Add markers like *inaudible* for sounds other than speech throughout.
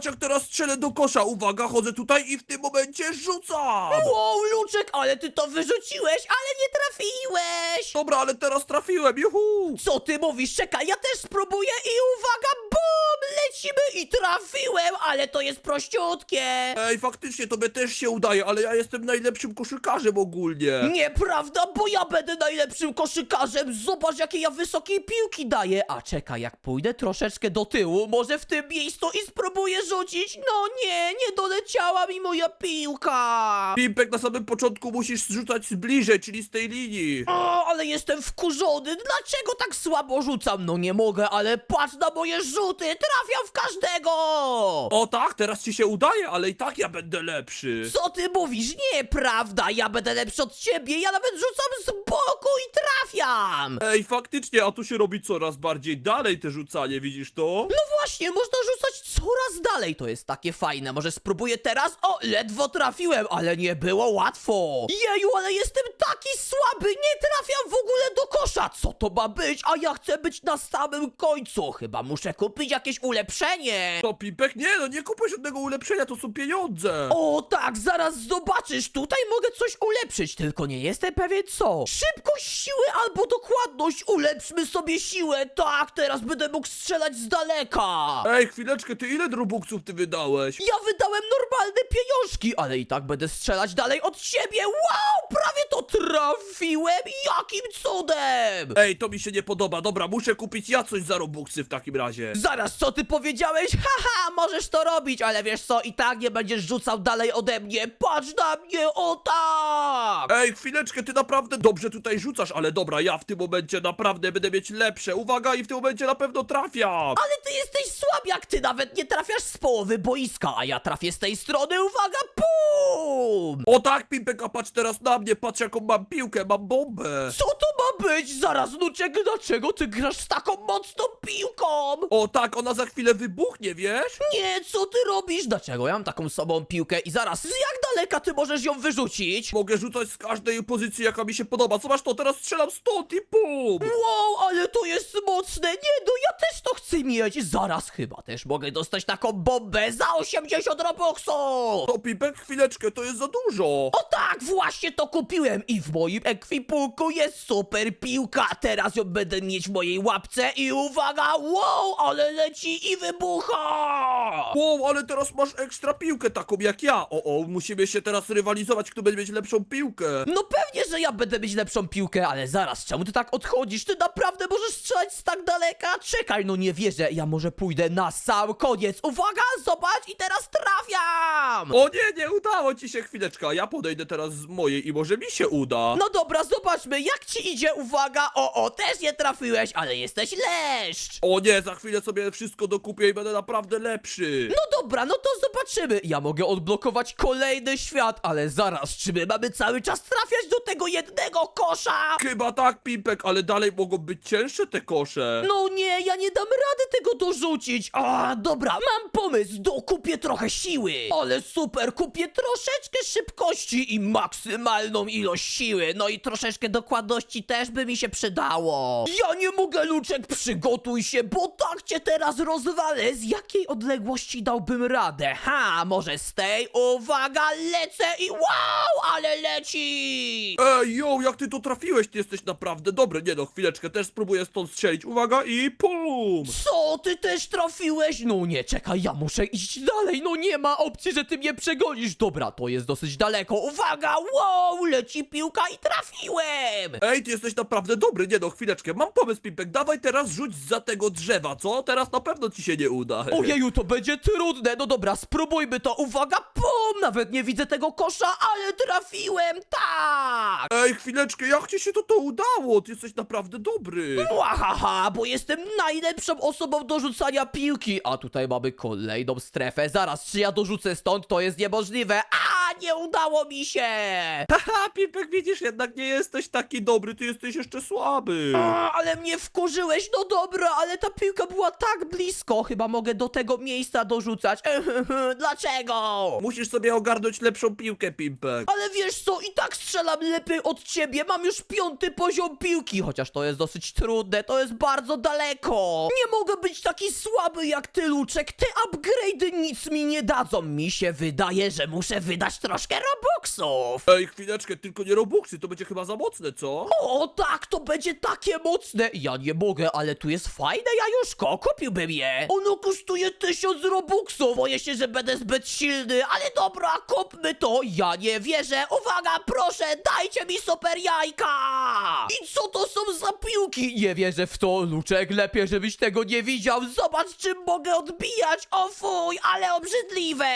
patrz jak teraz strzelę do kosza. Uwaga, chodzę tutaj i w tym momencie rzucam. Wow, Luczek, ale ty to wyrzuciłeś, ale nie trafiłeś! Dobra, ale teraz trafiłem, juhu. Co ty mówisz? Czekaj, ja też spróbuję i uwaga, bum! Lecimy i trafiłem, ale to jest prościutkie! Ej, faktycznie, tobie też się udaje, ale ja jestem najlepszym koszykarzem ogólnie. Nieprawda, bo ja będę najlepszym koszykarzem! Zobacz, jakie ja wysokie piłki daję! A czekaj, jak pójdę troszeczkę do tyłu, może w tym miejscu i spróbuję rzucić? No nie, nie doleciała mi moja piłka! Pimpek, na samym początku musisz zrzucać z bliżej, czyli z tej linii. O, ale jestem wkurzony! Dlaczego tak słabo rzucam? No nie mogę, ale patrz na moje rzuty! Trafiam w każdego! O tak, teraz ci się udaje, ale i tak ja będę lepszy. Co ty mówisz? Nieprawda! Ja będę lepszy od ciebie! Ja nawet rzucam z boku i trafiam! Ej, faktycznie, a tu się robi coraz bardziej dalej te rzucanie, widzisz to? No właśnie, można rzucać coraz dalej. To jest takie fajne. Może spróbuję teraz? O, ledwo trafiłem, ale nie było łatwo. Jeju, ale jestem taki słaby. Nie trafiam w ogóle do kosza. Co to ma być? A ja chcę być na samym końcu. Chyba muszę kupić jakieś ulepszenie. To Pimpek? Nie, no nie kupuj żadnego ulepszenia, to są pieniądze. O tak, zaraz zobaczysz, tutaj mogę coś ulepszyć, tylko nie jestem pewien co. Szybkość siły albo dokładność, ulepszmy sobie siłę, tak, teraz będę mógł strzelać z daleka. Ej, chwileczkę, ty ile drubuksów ty wydałeś? Ja wydałem normalne pieniążki, ale i tak będę strzelać dalej od siebie. Wow, prawie to trafiłem, jakim cudem. Ej, to mi się nie podoba, dobra, muszę kupić ja coś za robuxy w takim razie. Zaraz, co ty powiedziałeś? *laughs* Haha, możesz to robić, ale wiesz co, i tak nie będziesz rzucał dalej ode mnie. Patrz na mnie, o tak! Ej, chwileczkę, ty naprawdę dobrze tutaj rzucasz, ale dobra, ja w tym momencie naprawdę będę mieć lepsze. Uwaga, i w tym momencie na pewno trafiam. Ale ty jesteś słabiak, ty nawet nie trafiasz z połowy boiska, a ja trafię z tej strony, uwaga, pum! O tak, Pimpek, a patrz teraz na mnie, patrz jaką mam piłkę, mam bombę. Co to ma być? Zaraz, Nuczek, dlaczego ty grasz z taką mocną piłką? O tak, ona za chwilę wybuchnie, wiesz? Nie, co ty robisz? Dlaczego ja mam taką sobą piłkę i zaraz, z jak daleka ty możesz ją wyrzucić? Mogę rzucać z każdej pozycji, jaka mi się podoba. Zobacz to, teraz strzelam stąd i pum! Wow, ale to jest mocne! Nie, no ja też to chcę mieć! Zaraz chyba też mogę dostać taką bombę za 80 robuxów! To Pimpek, chwileczkę, to jest za dużo. O tak, właśnie to kupiłem i w moim ekwipunku jest super piłka. Teraz ją będę mieć w mojej łapce i uwaga, wow, ale leci i wybucha! Wow, ale teraz masz ekstra piłkę taką jak ja. O, o, musimy się teraz rywalizować, kto będzie mieć lepszą piłkę. No pewnie, że ja będę mieć lepszą piłkę, ale zaraz, czemu ty tak odchodzisz? Ty naprawdę możesz strzelać z tak daleka? Czekaj, no nie wierzę, ja może pójdę na sam koniec. Uwaga, zobacz i teraz trafiam! O nie, nie udało ci się chwileczka. Ja podejdę teraz z mojej i może mi się uda. No dobra, zobaczmy, jak ci idzie, uwaga, o, o, też nie trafiłeś, ale jesteś leszcz! O nie, za chwilę sobie wszystko dokupię i będę naprawdę lepszy. No dobra, no to zobaczymy. Ja mogę odblokować kolejny świat, ale zaraz, czy my mamy cały czas trafiać do tego jednego kosza? Chyba tak, Pimpek, ale dalej mogą być cięższe te kosze. No nie, ja nie dam rady tego dorzucić. A, dobra, mam pomysł, dokupię trochę siły. Ale super, kupię troszeczkę szybkości i maksymalną ilość siły. No i troszeczkę dokładności też by mi się przydało. Ja nie mogę, Luczek, przygotuj się, bo tak cię teraz rozwalę. Z jakiej odległości dałbym radę? Ha, może z tej? Uwaga, lecę i wow, ale leci! Ej, yo, jak ty to trafiłeś? Ty jesteś naprawdę dobry. Nie no, chwileczkę, też spróbuję stąd strzelić. Uwaga i pum! Co, ty też trafiłeś? No nie, czekaj, ja muszę iść dalej, no nie ma opcji, że ty mnie przegonisz. Dobra, to jest dosyć daleko, uwaga, wow, leci piłka i trafiłem! Ej, ty jesteś naprawdę dobry. Nie no, chwileczkę, mam pomysł, Pimpek. Dawaj teraz rzuć za tego drzewa, co? Teraz na pewno ci się nie uda. *laughs* Ojeju, to będzie trudne, no dobra, spróbujmy to, uwaga, pum, nawet nie widzę tego kosza, ale trafiłem, tak! Ej, chwileczkę, jak ci się to to udało? Ty jesteś naprawdę dobry. Łahaha, bo jestem najlepszą osobą do rzucania piłki. A tutaj mamy kolejną strefę. Zaraz, czy ja dorzucę stąd? To jest niemożliwe. A, nie udało mi się! Haha, Pimpek, widzisz, jednak nie jesteś taki dobry, ty jesteś jeszcze słaby. A, ale mnie wkurzyłeś, no dobra, ale ta piłka była tak blisko. Chyba mogę do tego miejsca dorzucać. *laughs* Dlaczego? Musisz sobie ogarnąć lepszą piłkę, Pimpek. Ale wiesz co, i tak strzelam lepiej od ciebie. Mam już piąty poziom piłki, chociaż to jest dosyć trudne, to jest bardzo daleko. Nie mogę być taki słaby jak ty, Luczek. Te upgrade'y nic mi nie dadzą. Mi się wydaje, że muszę wydać troszkę robuxów. Ej, chwileczkę, tylko nie robuxy, to będzie chyba za mocne, co? O tak, to będzie takie mocne. Ja nie mogę, ale tu jest fajne jajuszko, kupiłbym je. Ono kosztuje tysiąc robuxów. Boję się, że będę zbyt silny, ale dobra, kupmy to. Ja nie wierzę. Uwaga, proszę, dajcie mi super jajka. I co to są za piłki? Nie wierzę w to, Luczek. Lepiej, żebyś tego nie widział. Zobacz, czym mogę odbijać. O fuj, ale obrzydliwe.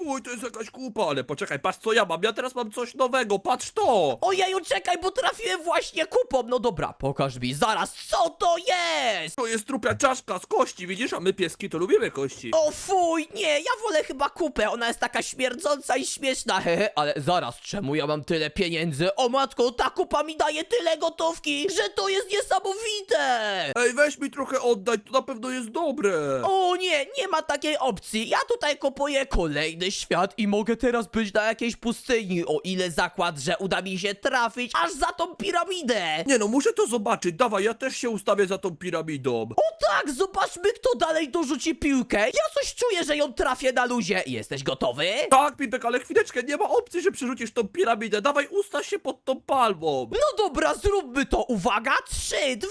Uj, to jest jakaś kupa, ale poczekaj, patrz co ja mam, ja teraz mam coś nowego, patrz to! Ojeju, czekaj, bo trafiłem właśnie kupą. No dobra, pokaż mi zaraz, co to jest. To jest trupia czaszka z kości, widzisz, a my pieski to lubimy kości. O fuj, nie, ja wolę chyba kupę, ona jest taka śmierdząca i śmieszna, hehe, ale zaraz, czemu ja mam tyle pieniędzy? O matko, ta kupa mi daje tyle gotówki, że to jest niesamowite! Ej, weź mi trochę oddaj, to na pewno jest dobre. O nie, nie ma takiej opcji, ja tutaj kupuję kolejny świat i mogę teraz być na jakiejś pustyni, o ile zakład, że uda mi się trafić aż za tą piramidę! Nie no, muszę to zobaczyć, dawaj, ja też się ustawię za tą piramidą. O tak, zobaczmy kto dalej dorzuci piłkę, ja coś czuję, że ją trafię na luzie, jesteś gotowy? Tak, Pipek, ale chwileczkę, nie ma opcji, że przerzucisz tą piramidę, dawaj, ustaw się pod tą palmą. No dobra, zróbmy to. Uwaga, 3, 2,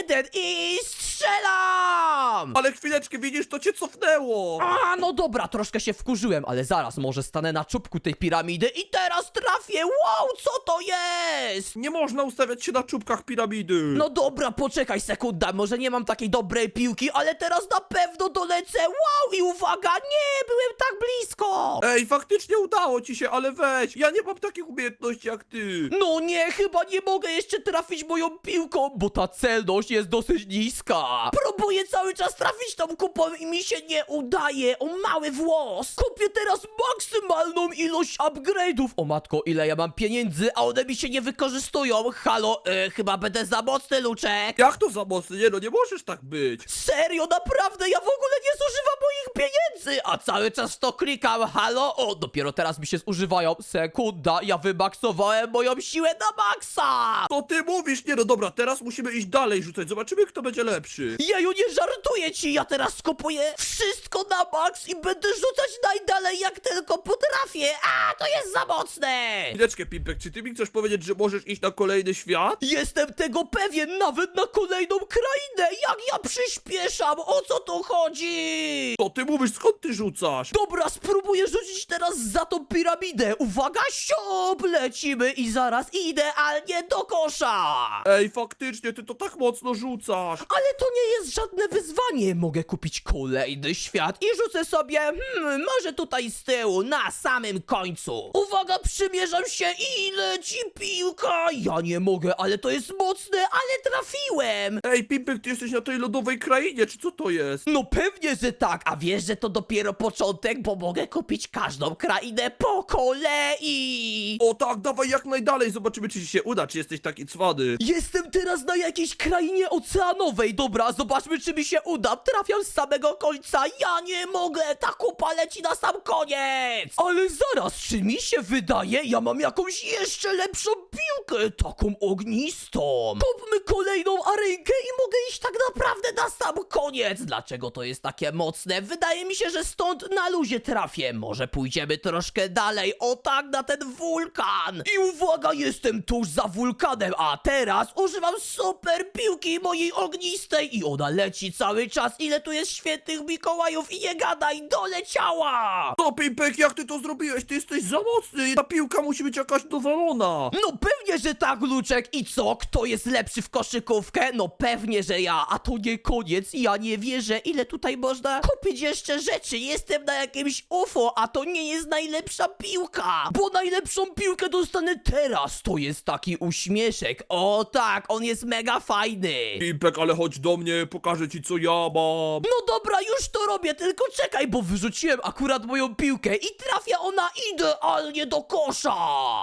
1 i strzelam! Ale chwileczkę, widzisz, to cię cofnęło. A, no dobra, troszkę się wkurzyłem, ale zaraz może stanę na czubku tej piramidy i teraz trafię. Wow, co to jest? Nie można ustawiać się na czubkach piramidy. No dobra, poczekaj sekunda, może nie mam takiej dobrej piłki, ale teraz na pewno dolecę. Wow, i uwaga, nie, byłem tak blisko. Ej, faktycznie udało ci się, ale weź, ja nie mam takich umiejętności jak ty. No nie, chyba nie mogę jeszcze trafić moją piłką, bo ta celność jest dosyć niska. Próbuję cały czas trafić tą kupą i mi się nie udaje. O mały włos. Kupię teraz maksymalną ilość upgrade'ów. O matko, ile ja mam pieniędzy, a one mi się nie wykorzystują. Halo, e, chyba będę za mocny, Luczek. Jak to za mocny? Nie no, nie możesz tak być. Serio, naprawdę, ja w ogóle nie zużywam moich pieniędzy, a cały czas to klikam, halo, o, dopiero teraz mi się zużywają, sekunda, ja wymaksowałem moją siłę na maksa! To ty mówisz, nie no dobra, teraz musimy iść dalej rzucać, zobaczymy kto będzie lepszy. Jeju, nie żartuję ci, ja teraz skupuję wszystko na maks i będę rzucać najdalej jak tylko potrafię, a, to jest za mocne! Chwileczkę, Pimpek, czy ty mi chcesz powiedzieć, że możesz iść na kolejny świat? Jestem tego pewien, nawet na kolejną krainę, jak ja przyspieszam, o co tu chodzi? To ty mówisz, skąd ty rzucasz? Dobra, spróbuję rzucić teraz za tą piramidę. Uwaga, siop, lecimy i zaraz idealnie do kosza. Ej, faktycznie, ty to tak mocno rzucasz. Ale to nie jest żadne wyzwanie. Mogę kupić kolejny świat i rzucę sobie, hmm, może tutaj z tyłu, na samym końcu. Uwaga, przymierzam się i leci piłka. Ja nie mogę, ale to jest mocne, ale trafiłem. Ej, Pimpek, ty jesteś na tej lodowej krainie, czy co to jest? No pewnie, że tak, a wiesz, że to dopiero początek, bo mogę kupić każdą krainę po kolei. O tak, dawaj jak najdalej, zobaczymy czy ci się uda, czy jesteś taki cwany. Jestem teraz na jakiejś krainie oceanowej, dobra, zobaczmy czy mi się uda, trafiam z samego końca, ja nie mogę, ta kupa leci na sam koniec. Ale zaraz, czy mi się wydaje, ja mam jakąś jeszcze lepszą piłkę, taką ognistą. Kupmy kolejną arenkę i mogę iść tak naprawdę na sam koniec. Dlaczego to jest takie mocne? Wydaje mi się, że stąd na luzie trafię. Może pójdziemy troszkę dalej, o tak, na ten wulkan. I uwaga, jestem tuż za wulkanem, a teraz używam super piłki mojej ognistej i ona leci cały czas. Ile tu jest świętych Mikołajów i nie gadaj, doleciała. To Pimpek, jak ty to zrobiłeś? Ty jesteś za mocny, ta piłka musi być jakaś dowalona. No pewnie, że tak, Luczek. I co? Kto jest lepszy w koszykówkę? No pewnie, że ja. A to nie koniec. Ja nie wierzę, ile tutaj można kupić jeszcze rzeczy. Jestem na jakimś UFO, a to nie jest najlepsza piłka. Bo najlepszą piłkę dostanę teraz. To jest taki uśmieszek. O tak, on jest mega fajny. Pimpek, ale chodź do mnie, pokażę ci co ja mam. No dobra, już to robię, tylko czekaj, bo wyrzuciłem akurat moją piłkę i trafia ona idealnie do kosza.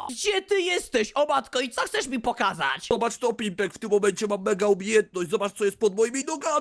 Gdzie ty jesteś, o matko, i co chcesz mi pokazać? Zobacz to, Pimpek, w tym momencie mam mega umiejętność, zobacz co jest pod moimi nogami.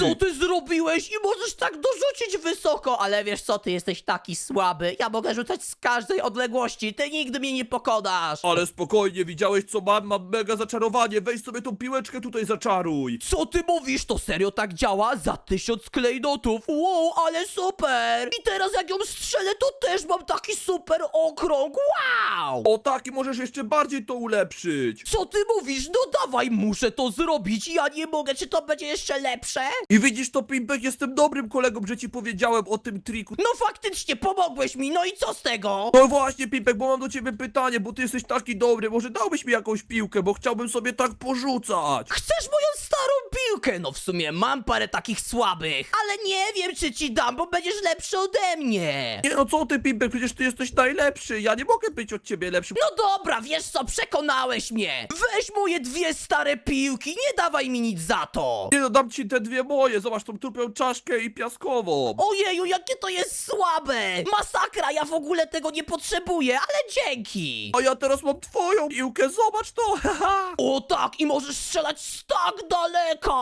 Co ty zrobiłeś i możesz tak dorzucić wysoko? ale wiesz co, ty jesteś taki słaby. Ja mogę rzucać z każdej odległości, ty nigdy mnie nie pokonasz. Ale spokojnie, widziałeś co mam? Mam mega zaczarowanie. Weź sobie tą piłeczkę tutaj zaczaruj. Co ty mówisz? To serio tak działa? Za tysiąc klejnotów. Wow, ale super! I teraz jak ją strzelę, to też mam taki super okrąg. Wow! O tak, i możesz jeszcze bardziej to ulepszyć. Co ty mówisz? No dawaj, muszę to zrobić. Ja nie mogę, czy to będzie jeszcze lepsze? I widzisz to, Pimpek, jestem dobrym kolegą, że ci powiedziałem o tym triku. No faktycznie, pomogłeś mi, no i co z tego? No właśnie, Pimpek, bo mam do ciebie pytanie, bo ty jesteś taki dobry, może dałbyś mi jakąś piłkę, bo chciałbym sobie tak porzucać. Chcesz moją starą piłkę? No w sumie mam parę takich słabych, ale nie wiem, czy ci dam, bo będziesz lepszy ode mnie. Nie no co ty, Pimpek, przecież ty jesteś najlepszy, ja nie mogę być od ciebie lepszy. No dobra, wiesz co, przekonałeś mnie. Weź moje dwie stare piłki, nie dawaj mi nic za to. Nie no, dam ci te dwie moje, zobacz tą trupią czaszkę i piaskową. Ojeju, jakie to jest słabe! Masakra, ja w ogóle tego nie potrzebuję, ale dzięki! A ja teraz mam twoją piłkę, zobacz to, *laughs* haha. O tak, i możesz strzelać z tak daleka!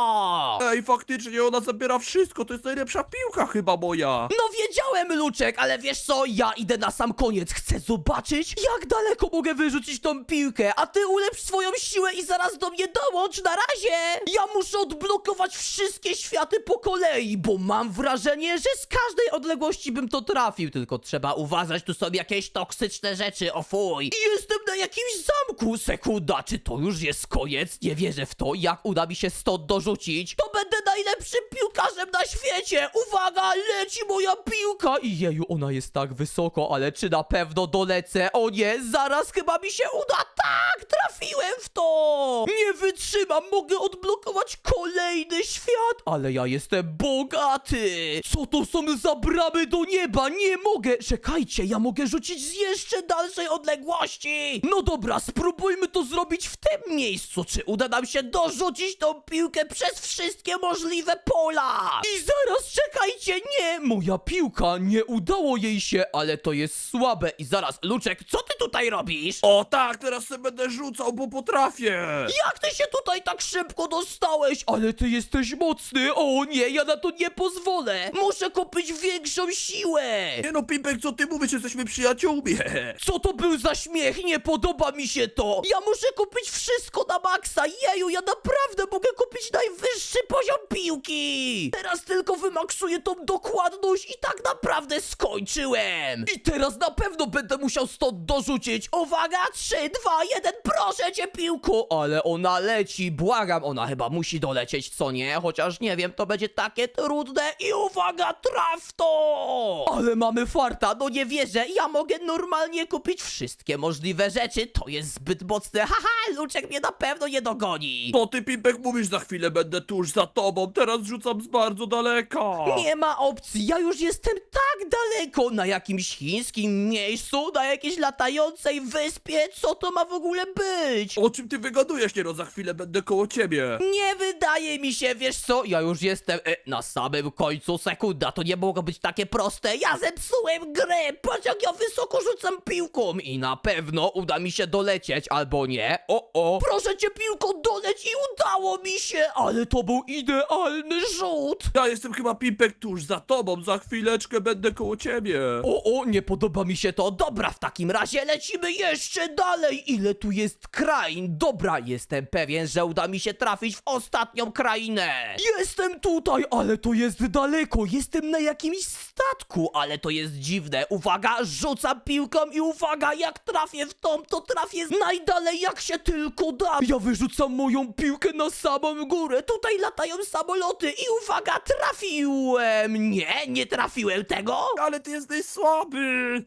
Ej, faktycznie ona zabiera wszystko, to jest najlepsza piłka chyba moja. No wiedziałem, Luczek, ale wiesz co, ja idę na sam koniec. Chcę zobaczyć, jak daleko mogę wyrzucić tą piłkę, a ty ulepsz swoją siłę i zaraz do mnie dołącz, na razie! Ja muszę odblokować wszystkie światy po kolei, bo mam wrażenie, że z każdej odległości bym to trafił, tylko trzeba uważać, tu są jakieś toksyczne rzeczy, o fuj. I jestem na jakimś zamku, sekunda, czy to już jest koniec? Nie wierzę w to, jak uda mi się stąd dorzucić. To będę najlepszym piłkarzem na świecie! Uwaga, leci moja piłka! I jeju, ona jest tak wysoko, ale czy na pewno dolecę? O nie, zaraz chyba mi się uda! Tak, trafiłem w to! Nie wytrzymam, mogę odblokować kolejny świat! Ale ja jestem bogaty! Co to są za bramy do nieba? Nie mogę! Czekajcie, ja mogę rzucić z jeszcze dalszej odległości! No dobra, spróbujmy to zrobić w tym miejscu. Czy uda nam się dorzucić tą piłkę przez wszystkie możliwe pola? I zaraz, czekajcie, nie! Moja piłka, nie udało jej się, ale to jest słabe. I zaraz, Luczek, co ty tutaj robisz? O tak, teraz sobie będę rzucał, bo potrafię. Jak ty się tutaj tak szybko dostałeś? Ale ty jesteś mocny! O nie, ja na to nie pozwolę! Muszę kupić większą siłę! Nie no, Pimpek, co ty mówisz, jesteśmy przyjaciółmi. *laughs* Co to był za śmiech? Nie podoba mi się to! Ja muszę kupić wszystko na maksa! Jeju, ja naprawdę mogę kupić najwyższy poziom piłki! Teraz tylko wymaksuję tą dokładność i tak naprawdę skończyłem! I teraz na pewno będę musiał stąd dorzucić! Uwaga, 3, 2, 1, proszę cię piłku! Ale ona leci, błagam, ona chyba musi dolecieć, co nie? Chociaż nie wiem, to będzie takie trudne i uwaga, traf to! Ale mamy farta, no nie wierzę, ja mogę normalnie kupić wszystkie możliwe rzeczy, to jest zbyt mocne, *laughs* haha, Luczek mnie na pewno nie dogoni! Co ty, Pimpek, mówisz, za chwilę będę tuż za tobą, teraz rzucam z bardzo daleka. Nie ma opcji, ja już jestem tak daleko, na jakimś chińskim miejscu, na jakiejś latającej wyspie, co to ma w ogóle być? O czym ty wygadujesz, nie no, za chwilę będę koło ciebie. Nie wydaje mi się, wiesz co, ja już jestem e, na samym końcu, sekunda, to nie mogło być takie proste, ja zepsułem grę, patrz jak ja wysoko rzucam piłką. I na pewno uda mi się dolecieć, albo nie, o o, proszę cię piłko, doleć i udało mi się, ale to był idealny rzut. Ja jestem chyba, Pimpek, tuż za tobą, za chwileczkę będę koło ciebie. O, o, nie podoba mi się to. Dobra, w takim razie lecimy jeszcze dalej. Ile tu jest krain? Dobra, jestem pewien, że uda mi się trafić w ostatnią krainę. Jestem tutaj, ale to jest daleko. Jestem na jakimś statku, ale to jest dziwne. Uwaga, rzucam piłką i uwaga, jak trafię w tą, to trafię najdalej jak się tylko da. Ja wyrzucam moją piłkę na samą górę. Tutaj latają samoloty i uwaga, trafiłem. Nie, nie trafiłem tego. Ale ty jesteś słaby.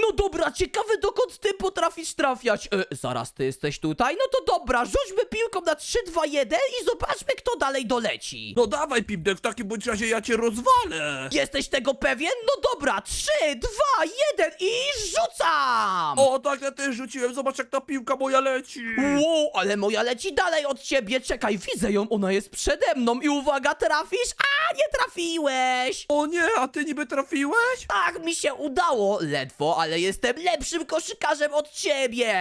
No dobra, ciekawe dokąd ty potrafisz trafiać. E, zaraz ty jesteś tutaj? No to dobra, rzućmy piłką na 3, 2, 1 i zobaczmy kto dalej doleci. No dawaj, Pimpek, w takim bądź razie ja cię rozwalę. Jesteś tego pewien? No dobra, 3, 2, 1 i rzucam! O, tak, ja też rzuciłem, zobacz jak ta piłka moja leci. Wow, ale moja leci dalej od ciebie. Czekaj, widzę ją, ona jest przede mną i uwaga, trafisz? A, nie trafiłeś! O nie, a ty niby trafiłeś? Tak, mi się udało, ledwo, ale jestem lepszym koszykarzem od ciebie!